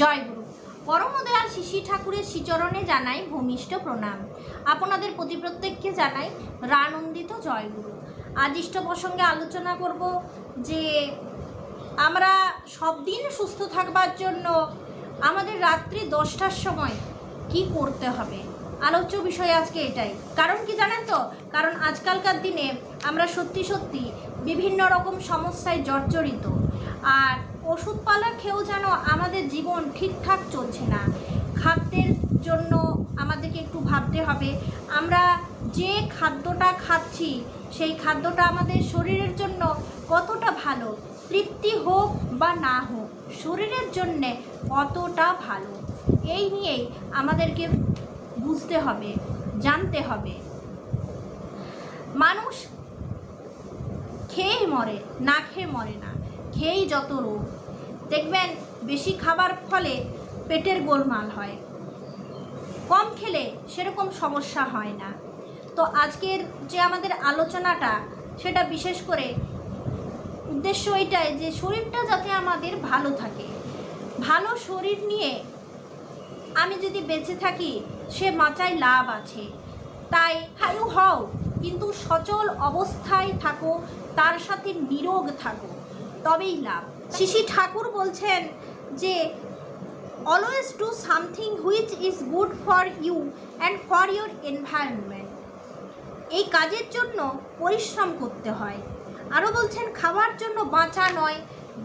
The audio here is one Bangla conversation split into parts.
জয় গুরু। পরমদয়াল শিশি ঠাকুরের শ্রীচরণে জানাই ভূমিষ্ঠ প্রণাম। আপনাদের প্রতি প্রত্যেককে জানাই রানন্দিত জয় গুরু। আজ ইষ্ট প্রসঙ্গে আলোচনা করব যে, আমরা সব দিন সুস্থ থাকবার জন্য আমাদের রাত্রি দশটার সময় কি করতে হবে? আলোচ্য বিষয় আজকে এটাই। কারণ কি জানেন তো? কারণ আজকালকার দিনে আমরা সত্যি সত্যি বিভিন্ন রকম সমস্যায় জর্জরিত। আর ওষুধপালা খেয়েও যেন আমাদের জীবন ঠিকঠাক চলছে না। খাদ্যের জন্য আমাদেরকে একটু ভাবতে হবে। আমরা যে খাদ্যটা খাচ্ছি, সেই খাদ্যটা আমাদের শরীরের জন্য কতটা ভালো? তৃপ্তি হোক বা না হোক, শরীরের জন্যে কতটা ভালো? এই নিয়েই আমাদেরকে বুঝতে হবে, জানতে হবে। মানুষ খেয়েই মরে, না খেয়ে মরে না। খেয়েই যত রোগ। দেখবেন, বেশি খাবার ফলে পেটের গোলমাল হয়। কম খেলে সেরকম সমস্যা হয় না। তো আজকের যে আমাদের আলোচনাটা, সেটা বিশেষ করে উদ্দেশ্য এটাই যে শরীরটা যাতে আমাদের ভালো থাকে। ভালো শরীর নিয়ে আমি যদি বেঁচে থাকি, সে মাচায় লাভ আছে। তাই হায়ু হও, কিন্তু সচল অবস্থায় থাকো, তার সাথে নিরোগ থাকো। তবেই লাভ। শিশি ঠাকুর বলছেন যে always do something which is good for you and for your environment এই কাজের জন্য পরিশ্রম করতে হয়। আরও বলছেন, খাওয়ার জন্য বাঁচা নয়,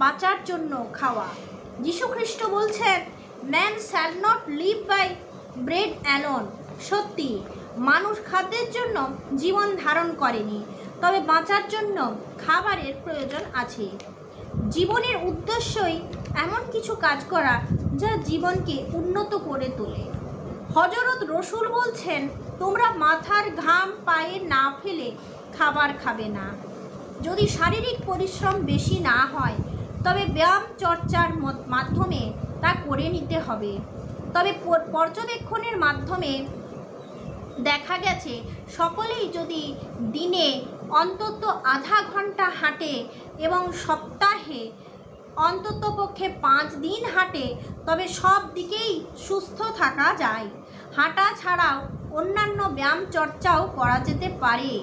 বাঁচার জন্য খাওয়া। যীশুখ্রিস্ট বলছেন man shall not live by bread alone সত্যি, মানুষ খাদ্যের জন্য জীবন ধারণ করেনি, তবে বাঁচার জন্য খাবারের প্রয়োজন আছে। জীবনের উদ্দেশ্যই এমন কিছু কাজ করা যা জীবনকে উন্নত করে তোলে। হজরত রসুল বলছেন, তোমরা মাথার ঘাম পায়ে না ফেলে খাবার খাবে না। যদি শারীরিক পরিশ্রম বেশি না হয়, তবে ব্যায়াম চর্চার মাধ্যমে তা করে নিতে হবে। তবে পর্যবেক্ষণের মাধ্যমে দেখা গেছে, সকলেই যদি দিনে অন্তত আধা ঘণ্টা হাঁটে এবং সপ্তাহে অন্তত পক্ষে পাঁচ দিন হাঁটে, তবে সব দিকেই সুস্থ থাকা যায়। হাঁটা ছাড়াও অন্যান্য ব্যায়াম চর্চাও করা যেতে পারে।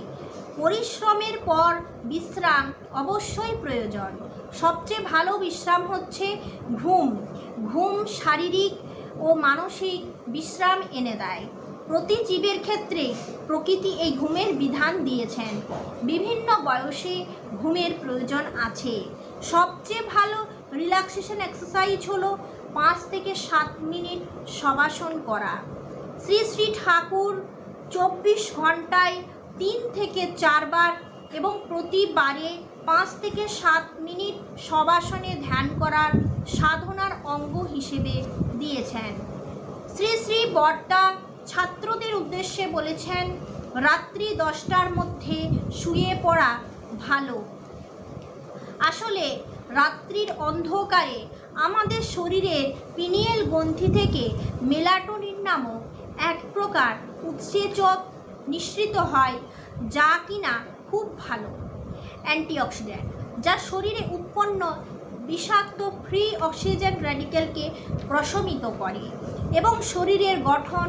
পরিশ্রমের পর বিশ্রাম অবশ্যই প্রয়োজন। সবচেয়ে ভালো বিশ্রাম হচ্ছে ঘুম। ঘুম শারীরিক ও মানসিক বিশ্রাম এনে দেয়। প্রতি জীবের ক্ষেত্রে প্রকৃতি এই ঘুমের বিধান দিয়েছেন। বিভিন্ন বয়সে ঘুমের প্রয়োজন আছে। সবচেয়ে ভালো রিল্যাক্সেশন এক্সারসাইজ হলো পাঁচ থেকে সাত মিনিট শবাসন করা। শ্রী শ্রী ঠাকুর চব্বিশ ঘন্টায় তিন থেকে চারবার এবং প্রতিবারে পাঁচ থেকে সাত মিনিট শবাসনে ধ্যান করার সাধনার অঙ্গ হিসেবে দিয়েছেন। শ্রী শ্রী বর্তা ছাত্রদের উদ্দেশ্যে বলেছেন, রাত্রি দশটার মধ্যে শুয়ে পড়া ভালো। আসলে রাত্রির অন্ধকারে আমাদের শরীরের পিনিয়েল গ্রন্থি থেকে মেলাটোনিন নামক এক প্রকার উৎসেচক নিঃসৃত হয় যা কিনা খুব ভালো। অ্যান্টিঅক্সিডেন্ট, যা শরীরে উৎপন্ন বিষাক্ত ফ্রি অক্সিজেন র্যাডিক্যালকে প্রশমিত করে এবং শরীরের গঠন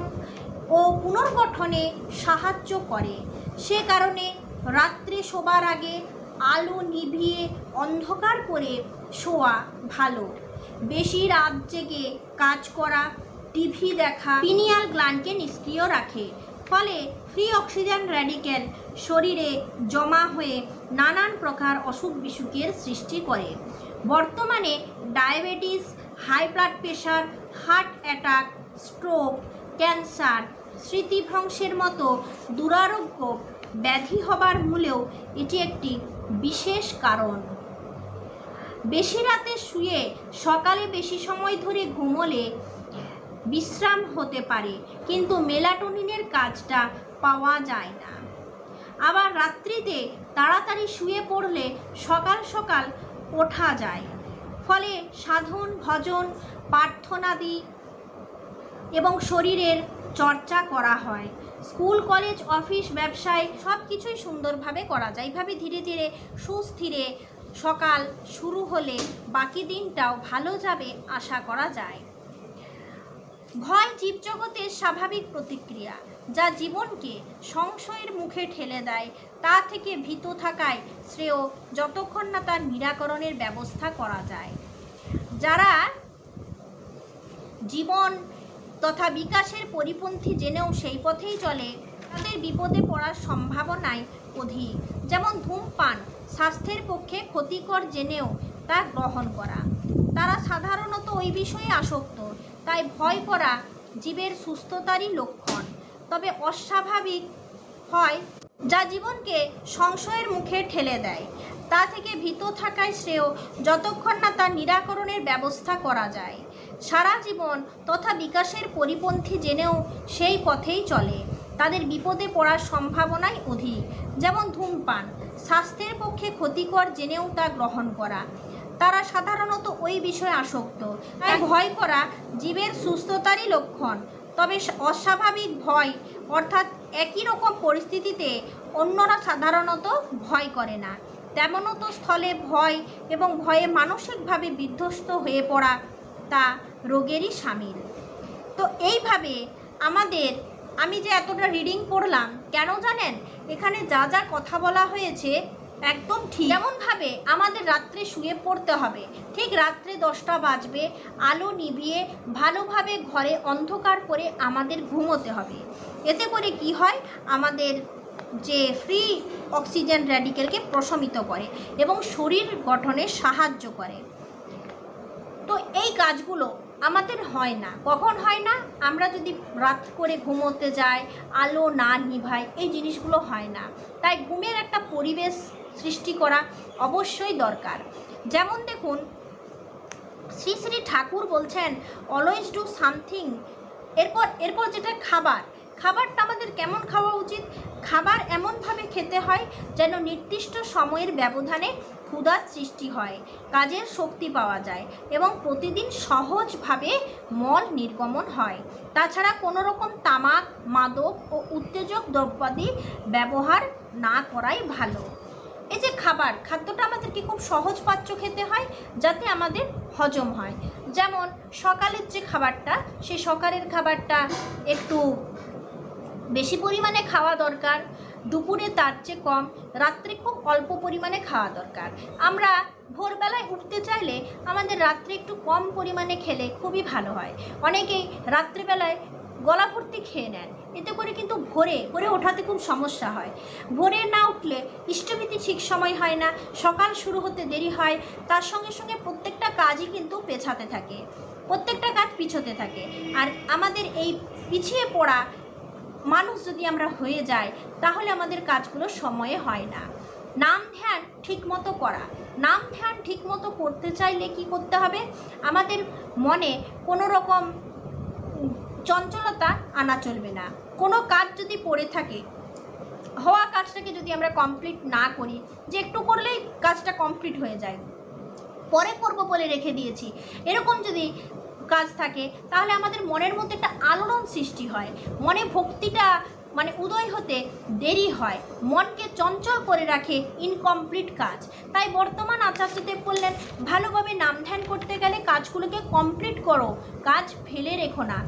ও পুনর্গঠনে সাহায্য করে। সে কারণে রাত্রে শোবার আগে আলো নিভিয়ে অন্ধকার করে শোয়া ভালো। বেশি রাত জেগে কাজ করা, টিভি দেখা, পিনিয়াল গ্ল্যান্ডকে নিষ্ক্রিয় রাখে। ফলে ফ্রি অক্সিজেন র্যাডিক্যাল শরীরে জমা হয়ে নানান প্রকার অসুখ বিসুখের সৃষ্টি করে। বর্তমানে diabetes, high blood pressure, heart attack, stroke, cancer স্মৃতিভ্রংশের মতো দুরারোগ্য ব্যাধি হবার মূলেও এটি একটি বিশেষ কারণ। বেশি রাতে শুয়ে সকালে বেশি সময় ধরে ঘুমোলে বিশ্রাম হতে পারে, কিন্তু মেলাটোনিনের কাজটা পাওয়া যায় না। আবার রাত্রিতে তাড়াতাড়ি শুয়ে পড়লে সকাল সকাল ওঠা যায়। ফলে সাধন, ভজন, প্রার্থনাদি এবং শরীরের চর্চা করা হয়। স্কুল, কলেজ, অফিস, ব্যবসায় সব কিছুই সুন্দরভাবে করা যায়। এইভাবে ধীরে ধীরে সুস্থিরে সকাল শুরু হলে বাকি দিনটাও ভালো যাবে আশা করা যায়। ভয় জীবজগতের স্বাভাবিক প্রতিক্রিয়া, যা জীবনকে সংশয়ের মুখে ঠেলে দেয়, তা থেকে ভীত থাকায় শ্রেয় যতক্ষণ না তার নিরাকরণের ব্যবস্থা করা যায়। যারা জীবন তথা বিকাশের পরিপন্থী জেনেও সেই পথেই চলে, তাদের বিপদে পড়ার সম্ভাবনায় অধিক। যেমন ধূমপান, স্বাস্থ্যের পক্ষে ক্ষতিকর জেনেও তা গ্রহণ করা। তারা সাধারণত ওই বিষয়ে আসক্ত, তাই ভয় করা জীবের সুস্থতারই লক্ষণ। তবে অস্বাভাবিক হয় যা জীবনকে সংশয়ের মুখে ঠেলে দেয়। তা থেকে ভীত থাকায় শ্রেয়, যতক্ষণ না তার নিরাকরণের ব্যবস্থা করা যায়। সারা জীবন তথা বিকাশের পরিপন্থী জেনেও সেই পথেই চলে। তাদের বিপদে পড়ার সম্ভাবনাই অধিক। যেমন ধূমপান, স্বাস্থ্যের পক্ষে ক্ষতিকর জেনেও তা গ্রহণ করা। তারা সাধারণত ওই বিষয়ে আসক্ত। তাই ভয় করা জীবের সুস্থতারই লক্ষণ। তবে অস্বাভাবিক ভয় অর্থাৎ একই রকম পরিস্থিতিতে অন্যরা সাধারণত ভয় করে না। তেমনত স্থলে ভয় এবং ভয়ে মানসিকভাবে বিধ্বস্ত হয়ে পড়া তা রোগেরই সামিল। তো এইভাবে আমাদের, আমি যে এতটা রিডিং পড়লাম, কেন জানেন? এখানে যা যা কথা বলা হয়েছে, একদম ঠিক। যেমনভাবে আমাদের রাত্রে শুয়ে পড়তে হবে। ঠিক রাত্রে দশটা বাজবে, আলো নিভিয়ে ভালোভাবে ঘরে অন্ধকার করে আমাদের ঘুমোতে হবে। এতে করে কি হয়? আমাদের যে ফ্রি অক্সিজেন র্যাডিকেলকে প্রশমিত করে এবং শরীর গঠনে সাহায্য করে। তো এই কাজগুলো আমাদের হয় না। কখন হয় না? আমরা যদি রাত করে ঘুমোতে যাই, আলো না নিভাই, এই জিনিসগুলো হয় না। তাই ঘুমের একটা পরিবেশ সৃষ্টি করা অবশ্যই দরকার। যেমন দেখুন, শ্রী শ্রী ঠাকুর বলছেন অলওয়েজ ডু সামথিং এরপর এরপর যেটা খাবার খাবারটা আমাদের কেমন খাওয়া উচিত? খাবার এমনভাবে খেতে হয় যেন নির্দিষ্ট সময়ের ব্যবধানে ক্ষুধার সৃষ্টি হয়, কাজের শক্তি পাওয়া যায় এবং প্রতিদিন সহজভাবে মল নির্গমন হয়। তাছাড়া কোনো রকম তামাক, মাদক ও উত্তেজক দ্রব্যাদি ব্যবহার না করাই ভালো। এই যে খাবার, খাদ্যটা আমাদেরকে খুব সহজ পাচ্য খেতে হয়? যাতে আমাদের হজম হয়। যেমন সকালের যে খাবারটা সেই সকালের খাবারটা একটু বেশি পরিমাণে খাওয়া দরকার, দুপুরে তার চেয়ে কম, রাত্রে খুব অল্প পরিমাণে খাওয়া দরকার। আমরা ভোরবেলায় উঠতে চাইলে আমাদের রাত্রে একটু কম পরিমাণে খেলে খুবই ভালো হয়। অনেকেই রাত্রিবেলায় গলা ভর্তি খেয়ে নেন। এতে করে কিন্তু ভোরে ভোরে ওঠাতে খুব সমস্যা হয়। ভোরে না উঠলে ইষ্টভীতি ঠিক সময় হয় না, সকাল শুরু হতে দেরি হয়, তার সঙ্গে সঙ্গে প্রত্যেকটা কাজই কিন্তু পেছাতে থাকে, প্রত্যেকটা কাজ পিছোতে থাকে। আর আমাদের এই পিছিয়ে পড়া মানুষ যদি আমরা হয়ে যাই, তাহলে আমাদের কাজগুলো সময়ে হয় না। নাম ধ্যান ঠিকমতো করা। নাম ধ্যান ঠিকমতো করতে চাইলে কি করতে হবে? আমাদের মনে কোনো রকম চঞ্চলতা আনা চলবে না। কোনো কাজ যদি পড়ে থাকে, হওয়া কাজটাকে যদি আমরা কমপ্লিট না করি, যে একটু করলেই কাজটা কমপ্লিট হয়ে যায়। পরে করব বলে রেখে দিয়েছি। এরকম যদি কাজ থাকে, তাহলে আমাদের মনের মধ্যে একটা আলোড়ন সৃষ্টি হয়। মনে ভক্তিটা মানে উদয় হতে দেরি হয়। মনকে চঞ্চল করে রাখে ইনকমপ্লিট কাজ। তাই বর্তমান আচার্যদেব বললেন, ভালোভাবে নাম ধ্যান করতে গেলে কাজগুলোকে কমপ্লিট করো। কাজ ফেলে রেখো না।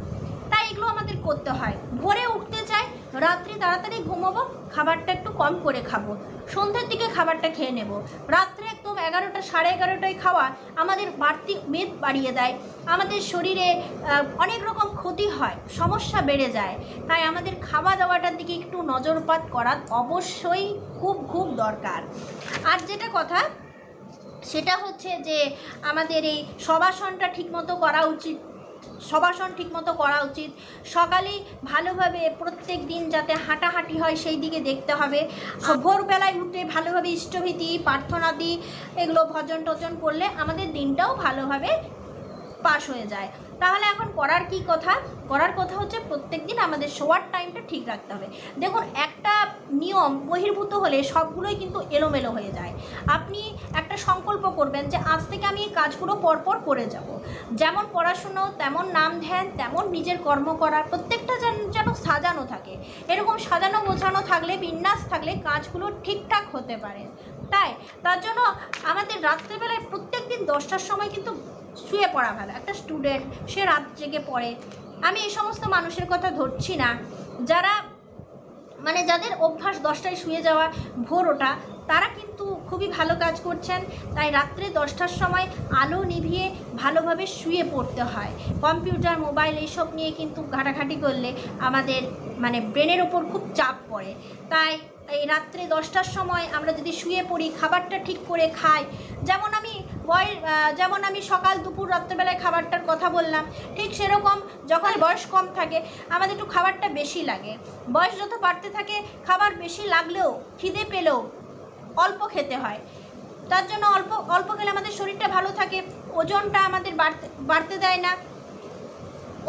তাই এগুলো আমাদের করতে হয়। ভোরে উঠতে চাই রাত্রি তাড়াতাড়ি ঘুমাবো, খাবারটা একটু কম করে খাব। সন্ধ্যের দিকে খাবারটা খেয়ে নেব। রাত্রে এগারোটা, সাড়ে এগারোটায় খাওয়া আমাদের বাড়তি মেদ বাড়িয়ে দেয়। আমাদের শরীরে অনেক রকম ক্ষতি হয়, সমস্যা বেড়ে যায়। তাই আমাদের খাওয়া দাওয়াটার দিকে একটু নজরপাত করা অবশ্যই খুব খুব দরকার। আর যেটা কথা, সেটা হচ্ছে যে আমাদের এই সবাসনটা ঠিকমতো করা উচিত সবাসন ঠিকমতো করা উচিত। সকালেই ভালোভাবে প্রত্যেক দিন যাতে হাঁটাহাঁটি হয়, সেই দিকে দেখতে হবে। ভোরবেলায় উঠে ভালোভাবে ইষ্টভীতি, প্রার্থনাদি, এগুলো ভজন টজন করলে আমাদের দিনটাও ভালোভাবে পাশ হয়ে যায়। তাহলে এখন করার কি কথা? করার কথা হচ্ছে প্রত্যেক দিন আমাদের শোয়ার টাইমটা ঠিক রাখতে হবে। দেখুন, একটা নিয়ম বহির্ভূত হলে সবগুলোই কিন্তু এলোমেলো হয়ে যায়। আপনি একটা সংকল্প করবেন যে আজ থেকে আমি এই কাজগুলো পরপর করে যাব। যেমন পড়াশুনো, তেমন নাম ধ্যান, তেমন নিজের কর্ম করা, প্রত্যেকটা যেন যেন সাজানো থাকে। এরকম সাজানো, গোছানো থাকলে, বিন্যাস থাকলে কাজগুলো ঠিকঠাক হতে পারে। তাই, তার জন্য আমাদের রাত্রেবেলায় প্রত্যেক দিন দশটার সময় কিন্তু শুয়ে পড়া ভালো। একটা স্টুডেন্ট সে রাত জেগে পড়ে। আমি এই সমস্ত মানুষের কথা ধরছি না। যারা মানে যাদের অভ্যাস দশটায় শুয়ে যাওয়া ভোর ওটা তারা কিন্তু খুবই ভালো কাজ করছেন। তাই রাত্রে দশটার সময় আলো নিভিয়ে ভালোভাবে শুয়ে পড়তে হয়। কম্পিউটার, মোবাইল এইসব নিয়ে কিন্তু ঘাটাঘাটি করলে আমাদের মানে ব্রেনের ওপর খুব চাপ পড়ে। তাই এই রাত্রে দশটার সময় আমরা যদি শুয়ে পড়ি, খাবারটা ঠিক করে খাই, যেমন আমি বয়স যেমন আমি সকাল, দুপুর, রাত্রেবেলায় খাবারটার কথা বললাম, ঠিক সেরকম যখন বয়স কম থাকে, আমাদের একটু খাবারটা বেশি লাগে। বয়স যত বাড়তে থাকে, খাবার বেশি লাগলেও, খিদে পেলেও অল্প খেতে হয়। তার জন্য অল্প অল্প খেলে আমাদের শরীরটা ভালো থাকে, ওজনটা আমাদের বাড়তে বাড়তে দেয় না।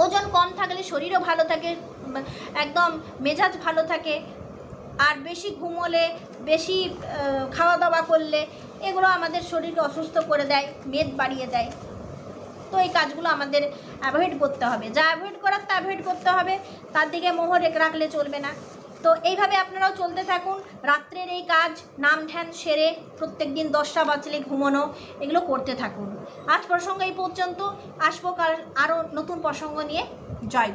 ওজন কম থাকলে শরীরও ভালো থাকে, একদম মেজাজ ভালো থাকে। আর বেশি ঘুমোলে, বেশি খাওয়া দাওয়া করলে এগুলো আমাদের শরীরকে অসুস্থ করে দেয়, মেদ বাড়িয়ে দেয়। তো এই কাজগুলো আমাদের অ্যাভয়েড করতে হবে। যা অ্যাভয়েড করার তা অ্যাভয়েড করতে হবে, তার দিকে মোহ রেখে রাখলে চলবে না। তো এইভাবে আপনারাও চলতে থাকুন। রাত্রের এই কাজ, নাম ধ্যান সেরে প্রত্যেক দিন দশটা বাজলে ঘুমানো, এগুলো করতে থাকুন। আজ প্রসঙ্গ এই পর্যন্ত। আসব কাল আরও নতুন প্রসঙ্গ নিয়ে। জয়।